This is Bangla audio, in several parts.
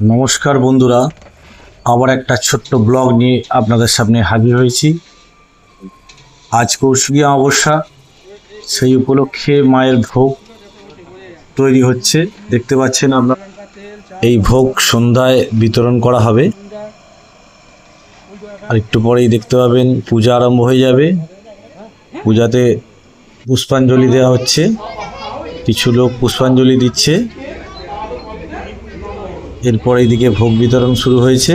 নমস্কার বন্ধুরা, আবার একটা ছোট্ট ব্লগ নিয়ে আপনাদের সামনে হাজির হয়েছি। আজ কৌশিকী অমাবস্যা, সেই উপলক্ষে মায়ের ভোগ তৈরি হচ্ছে। দেখতে পাচ্ছেন আপনারা এই ভোগ সন্ধ্যায় বিতরণ করা হবে। আর একটু পরেই দেখতে পাবেন, পূজা আরম্ভ হয়ে যাবে। পূজাতে পুষ্পাঞ্জলি দেওয়া হচ্ছে। কিছু লোক পুষ্পাঞ্জলি দিচ্ছে। এরপর এইদিকে ভোগ বিতরণ শুরু হয়েছে।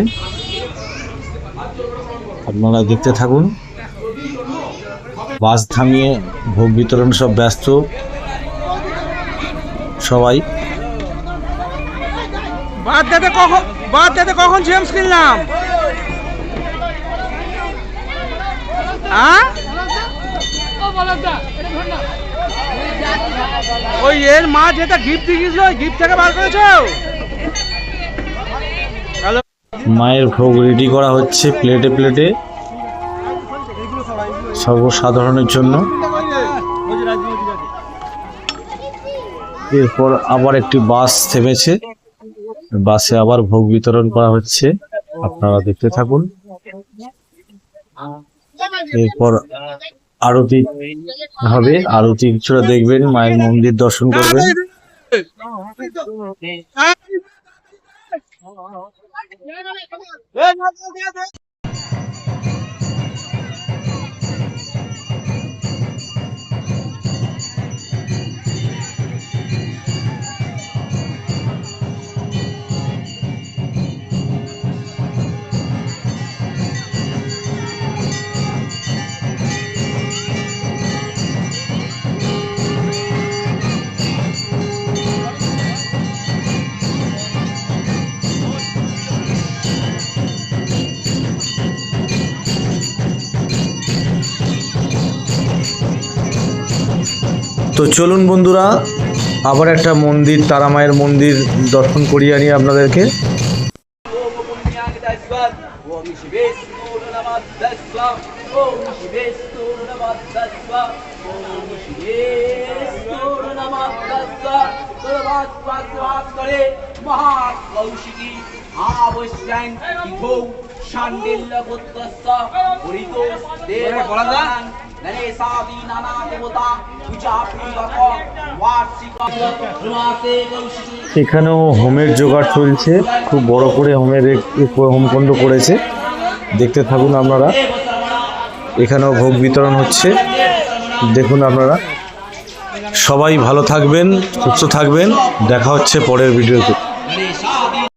আপনারা দেখতে থাকুন। বাস থামিয়ে ভোগ বিতরণ সব ব্যস্ত। সবাই। বাদ দাতে কখন, বাদ দাতে কখন কিনলাম। ওই এর মা যেটা গিফট দিয়ে গেছিল ওই গিফট থেকে বার করেছ? মায়ের ভোগ রেডি করা হচ্ছে প্লেটে প্লেটে সর্বসাধারণের জন্য। এরপর আবার একটি বাস থেমেছে। বাসে আবার ভোগ বিতরণ করা হচ্ছে। আপনারা দেখতে থাকুন। এরপর আরতি হবে। আরতি কিছুটা দেখবেন, মায়ের মন্দির দর্শন করবেন। দে দে দে তো চলুন বন্ধুরা আবার একটা মন্দির তারা মায়ের মন্দির দর্শন করিয়ে আনি আপনাদেরকে। এখানেও হোমের জোগাড় চলছে। খুব বড় করে হোমের হোম হোমকুণ্ড করেছে। দেখতে থাকুন আপনারা। এখানেও ভোগ বিতরণ হচ্ছে। দেখুন আপনারা। সবাই ভালো থাকবেন, সুস্থ থাকবেন। দেখা হচ্ছে পরের ভিডিওতে